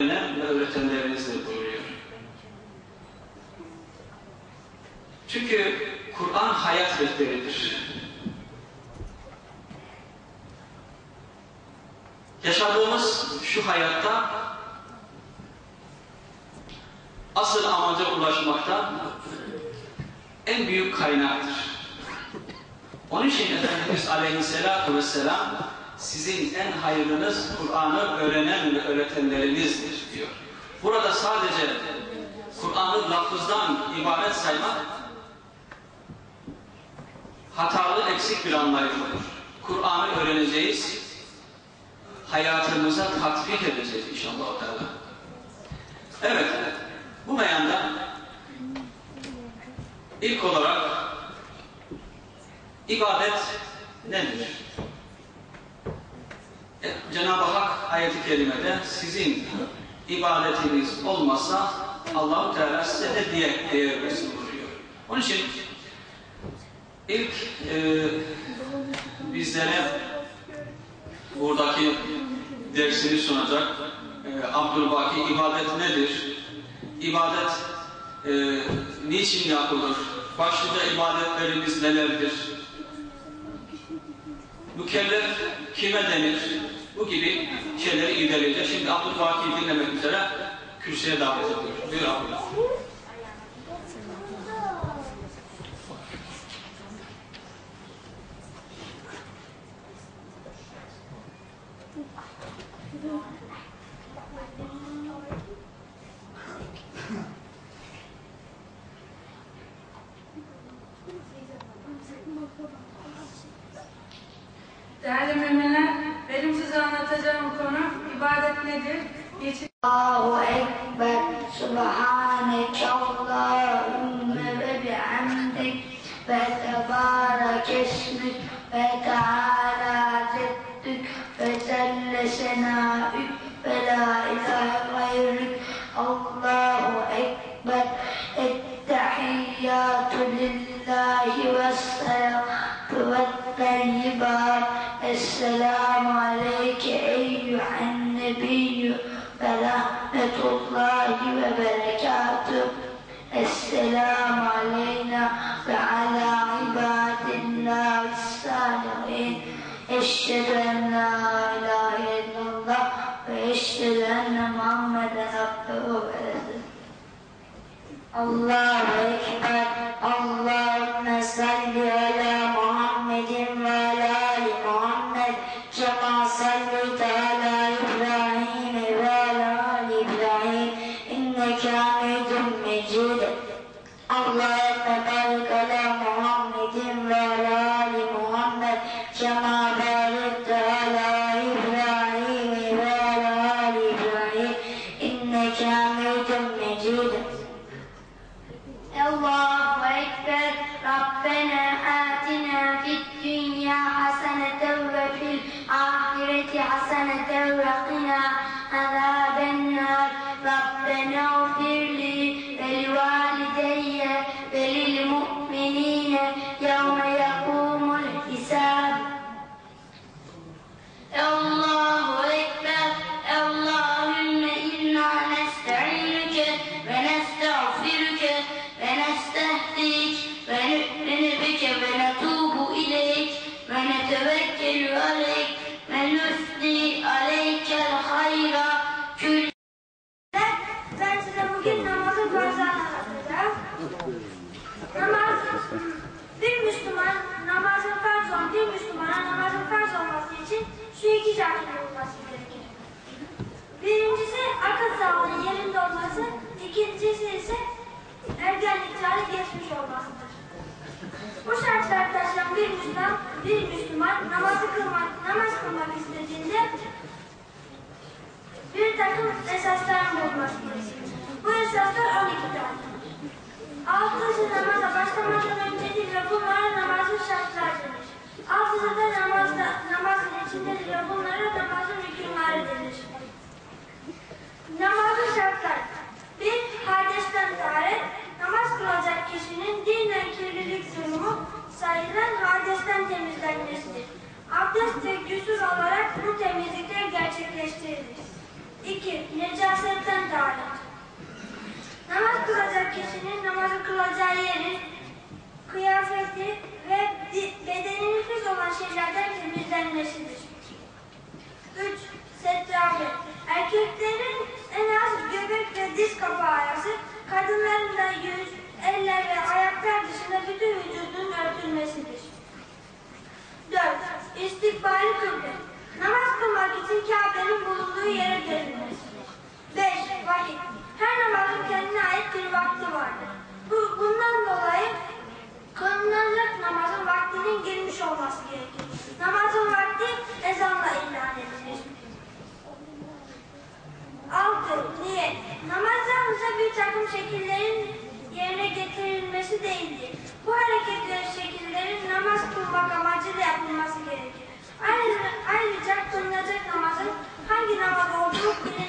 ve öğretenlerinizdir buyuruyor. Çünkü Kur'an hayat rehberidir. Yaşadığımız şu hayatta asıl amaca ulaşmakta en büyük kaynaktır. Onun için Efendimiz Aleyhisselatü Vesselam sizin en hayırlınız Kur'an'ı öğrenen ve öğretenlerinizdir diyor. Burada sadece Kur'an'ı lafızdan ibaret saymak hatalı eksik bir anlayış olur. Kur'an'ı öğreneceğiz, hayatımıza tatbik edeceğiz inşallah. Evet, bu meyanda ilk olarak ibadet nedir? Cenab-ı Hak ayeti kerimede sizin ibadetiniz olmasa Allah-u Teala size ne diye değer versin buyuruyor. Onun için ilk e, bizlere buradaki dersini sunacak e, Abdülbaki ibadet nedir? İbadet e, niçin yapılır? Başlıca ibadetlerimiz nelerdir? Mükellef kime denir? Bu gibi şeyleri irdeleyeceğiz. Şimdi Abdülbaki'yi dinlemek üzere kürsüye davet ediyoruz. Buyur Abdülbaki. Değerli müminler, benim size anlatacağım konu ibadet nedir? Geçin. Allahu Ekber, Subhaneke Allahümme ve bihamdik ve tebarekesmik ve teala ceddük ve selle senâü Allahu Akbar. Şu iki olması gerekir. Birincisi akıl sağlığı yerinde olması, ikincisi ise ergenlik geçmiş olmasıdır. Bu şartları taşıyan bir Müslüman, bir Müslüman namazı kılmak, namaz kılmak istediğinde bir takım esasların gerekir. Bu esaslar 12 tane. Altıncı namaza bunlara namazın hükümleri denir. Namazın şartlar. Bir, hadesten taharet, namaz kılacak kişinin dinen kirlilik durumu sayılan hadesten temizlenmesidir. Abdest ve güsur olarak bu temizlikler gerçekleştirilir. İki, necasetten taharet. Namaz kılacak kişinin namazı kılacağı yeri, kıyafeti ve bedenini hız olan şeylerden temizlenmesidir. 3. Setrabe. Erkeklerin en az göbek ve diz kapağı arası, kadınların da yüz, eller ve ayaklar dışında bütün vücudunun örtülmesidir. 4. İstikbali kıble. Namaz kılmak için Kabe'nin bulunduğu yere dönülmesi. Yeah.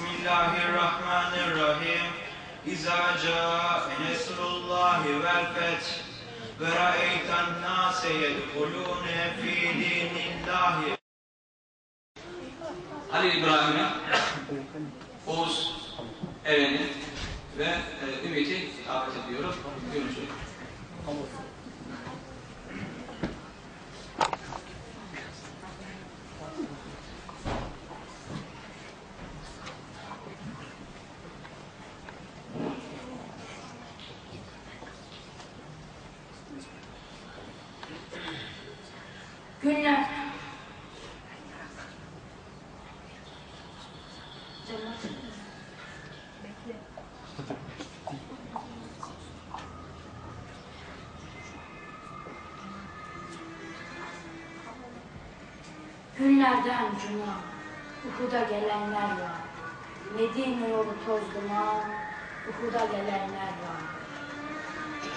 Bismillahirrahmanirrahim. İza ca'e nesrullahi vel feth ve ra'eytan nase yedhulune fi dinillahi. Ali İbrahim'e Oğuz Eren'i ve e, Ümit'i davet ediyorum. Görüşürüz. Günlerden cuma, Uhud'a gelenler var. Medine yolu toz duman, Uhud'a gelenler var.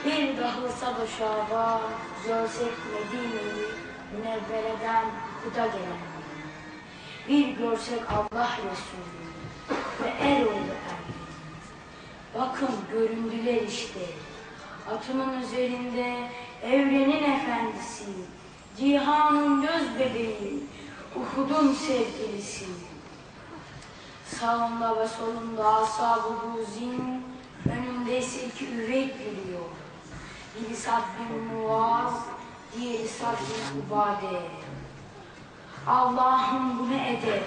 Bir dahılsa bu şaba, görsek Medine'yi, münevvereden Uhud'a gelenler. Bir görsek Allah Resulü ve er oldu er. Bakın göründüler işte. Atının üzerinde evrenin efendisi, cihanın göz bebeği, Uhud'un sevgilisi. Sağında ve solunda ashab-ı buzin, önünde ise üveyk yürüyor. Biri Sad bin Muaz, diğeri Sad bin Ubade. Allah'ım bu ne edep,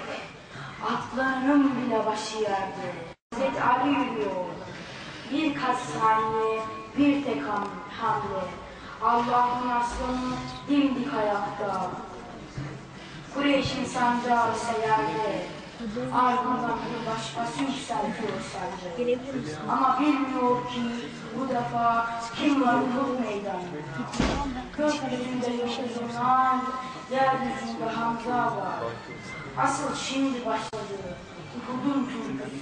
atlarının bile başı yerde. Hazreti Ali yürüyor, birkaç saniye, bir tek ham- hamle. Allah'ın aslanı dimdik ayakta. Kureyş'in sancağı ise yerde. Ardından bir başkası yükseltiyor sancı. Ama bilmiyor ki bu defa kim var bu meydan. Gökyüzünde yıldızlar, Yeryüzünde Hamza var. Asıl şimdi başladı. Uhud'un türküsü.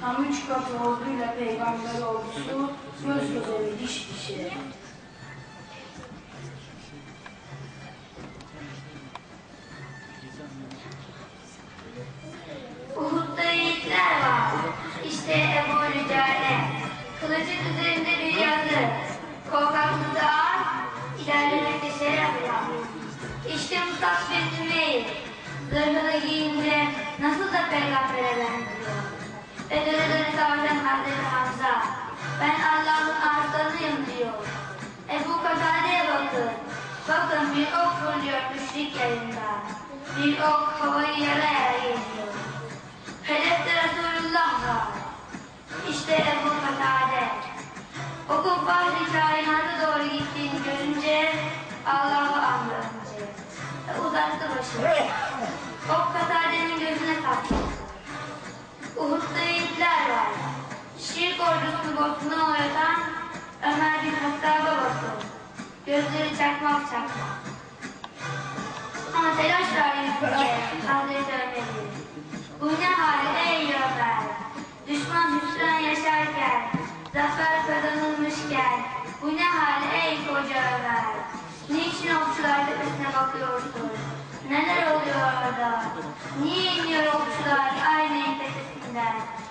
Tam üç katı orduyla peygamber ordusu göz göze ve diş dişe. Zırhını giyince nasıl da peygambere benziyor. Bedir'de savaşan Hazreti Hamza. Ben Allah'ın arslanıyım diyor. Ebu Katade'ye bakın. Bakın bir ok fırlıyor müşrik elinden. Bir ok havayı yara yara geliyor. Hedefte Resulullah. İşte Ebu Katade. Okul Fahri kainata doğru gittiğini görünce Allah'ı. Ve uzattı başını. Ok Katade'nin gözüne taktı. Uhud'da yiğitler var. Şirk ordusunu botuna uğratan Ömer bin Hattab'a bakın. Gözleri çakmak çakmak. Ama telaş var yüzünde Hazreti Ömer'i. Bu ne hal ey Ömer? Düşman hüsran yaşarken, zafer kazanılmışken, bu ne hal ey koca Ömer? Niçin okçular tepesine bakıyorsun? Neler Niye iniyor okçular aynı tepesinden?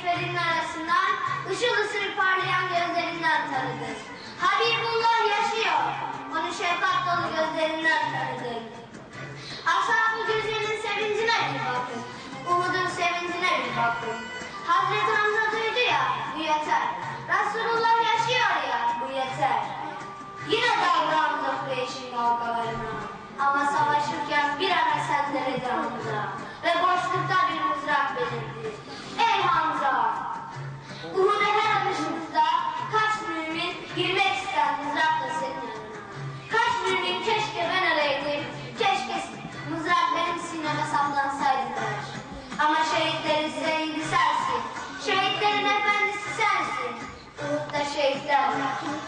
Onu miğferinin arasından ışıl ışıl parlayan gözlerinden tanıdı. Habibullah yaşıyor. Onu şefkat dolu gözlerinden tanıdı. Ashab-ı Güzel'in sevincine bir bakın. Umudun sevincine bir bakın. Hazreti Hamza duydu ya, bu yeter. Resulullah yaşıyor ya, bu yeter. Yine davrandı Kureyş'in kavgalarına. Ama savaşırken bir ara sendeledi Hamza. 这样子